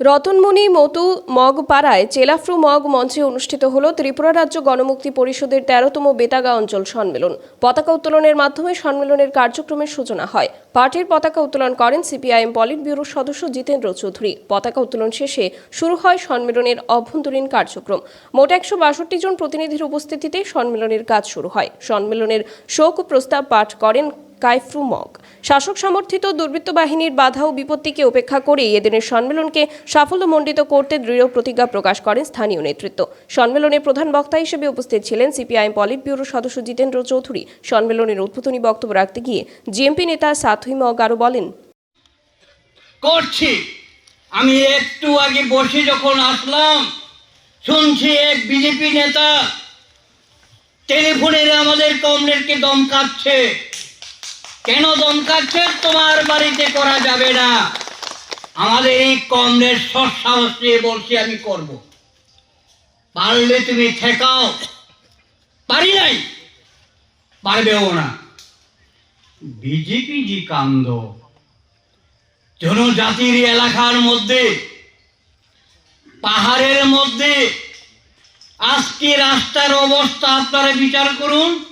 Ratanmani মতু mug পাড়ায় চেলাফ্রু mug মঞ্চে অনুষ্ঠিত হল ত্রিপুরা রাজ্য গণমুক্তি পরিষদের তেরোতম বেতাগা অঞ্চল সম্মেলন। পতাকা উত্তোলনের মাধ্যমে সম্মেলনের কার্যক্রমের সূচনা হয়। পার্টির পতাকা উত্তোলন করেন সিপিআইএম পলিট ব্যুরোর সদস্য জিতেন্দ্র চৌধুরী। পতাকা উত্তোলন শেষে শুরু হয় সম্মেলনের অভ্যন্তরীণ কার্যক্রম। মোট একশো বাষট্টি জন প্রতিনিধির উপস্থিতিতে সম্মেলনের কাজ শুরু হয়। সম্মেলনের শোক প্রস্তাব পাঠ করেন কাইফ্রু মগ। শাসক সমর্থিত দুর্বৃত্ত বাহিনীর বাধা ও বিপত্তিকে উপেক্ষা করে এদিনের সম্মেলনকে সাফল্যমণ্ডিত করতে দৃঢ় প্রতিজ্ঞা প্রকাশ করেন স্থানীয় নেতৃত্ব। সম্মেলনে প্রধান বক্তা হিসেবে উপস্থিত ছিলেন সিপিআইএম পলিট ব্যুরোর সদস্য জিতেন্দ্র চৌধুরী। সম্মেলনের উদ্বোধনী বক্তব্য রাখতে গিয়ে জিএমপি নেতা সাথুই মগ আরও বলেন, করছি। আমি একটু আগে বসে যখন আসলাম, শুনছি এক বিজেপি নেতা টেলিফোনে আমাদের কমরেডকে দমকাচ্ছে কেন দমকাচ্ছে তোমার বাড়িতে করা যাবে না? আমাদের এই কমরেড সৎসাহস নিয়ে বলছি আমি করব। পারলে তুমি ঠেকাও। পারি নাই, পারবেও না। বিজেপি জি কান্দ জনজাতির এলাকার মধ্যে, পাহাড়ের মধ্যে, আজকে রাস্তার অবস্থা আপনারা বিচার করুন।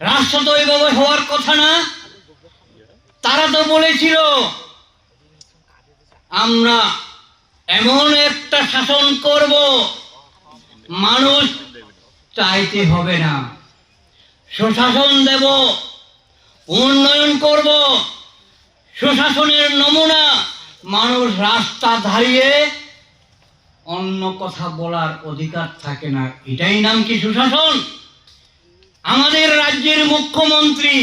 রাস্তা তো এইভাবে হওয়ার কথা না, তারা তো বলেছিল, আমরা এমন একটা শাসন করব, মানুষ চাইতে হবে না। সুশাসন দেব, উন্নয়ন করব, সুশাসনের নমুনা মানুষ রাস্তা দাঁড়িয়ে অন্য কথা বলার অধিকার থাকে না। এটাই নাম কি সুশাসন? আমাদের রাজ্যের মুখ্যমন্ত্রী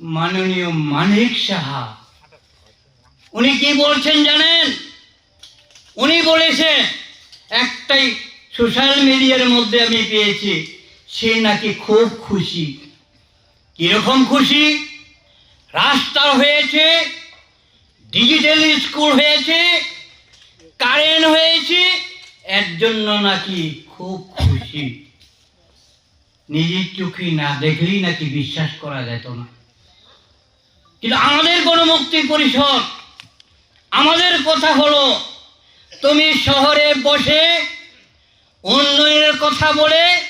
মাননীয় মানিক সাহা। উনি কি বলছেন জানেন? উনি বলেছে একটাই সোশ্যাল মিডিয়ার মধ্যে আমি পেয়েছি, সে নাকি খুব খুশি। কীরকম খুশি? রাস্তা হয়েছে, ডিজিটাল স্কুল হয়েছে, কারেন্ট হয়েছে, এর জন্য নাকি খুব খুশি। নিজের চোখে না দেখলেই নাকি বিশ্বাস করা যেত না। কিন্তু আমাদের গণমুক্তি পরিষদ আমাদের কথা হলো, তুমি শহরে বসে উন্নয়নের কথা বলে,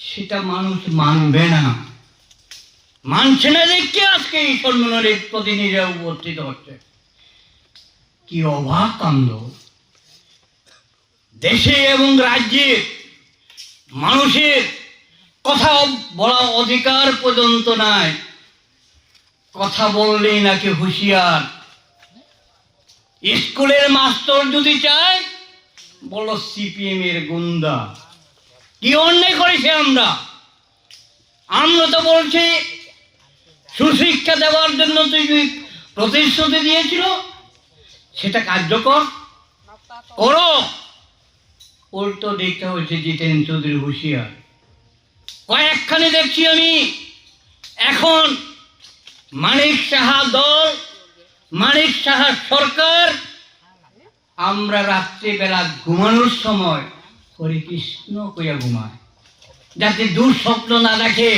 সেটা মানুষ মানবে না। মানছে না দেখে আজকে এই সম্মেলনের প্রতিনিধিরা উপস্থিত হচ্ছে। কি অবাক কাণ্ড। দেশে এবং রাজ্যে মানুষের কথা বলা অধিকার পর্যন্ত নাই। কথা বললেই নাকি হুঁশিয়ার। স্কুলের মাস্টার যদি চায়, বলো সিপিএম এর গুন্ডা। কি অন্যায় করেছে আমরা? আমরা তো বলছি, সুশিক্ষা দেওয়ার জন্য তুই প্রতিশ্রুতি দিয়েছিল, সেটা কার্যকর? করো। উল্টো দেখতে হচ্ছে জিতেন চৌধুরী হুঁশিয়ার। কয়েকখানে দেখছি আমি, এখন মানিক সাহা দল, মানিক সাহা সরকার, আমরা রাত্রিবেলা ঘুমানোর সময় হরে কৃষ্ণ কইয়া ঘুমায় যাতে দুঃস্বপ্ন না দেখে।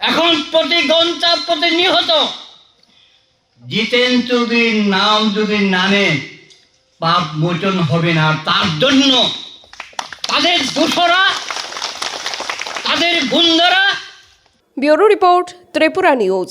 এখন প্রতি ঘণ্টা প্রতি নিহত জিতেন চৌধুরীর নাম যদি নামে পাপ মোচন হবে না। তার জন্য তাদের দোষরা তাদের গুন্ডরা ব্যুরো রিপোর্ট ত্রিপুরা নিউজ।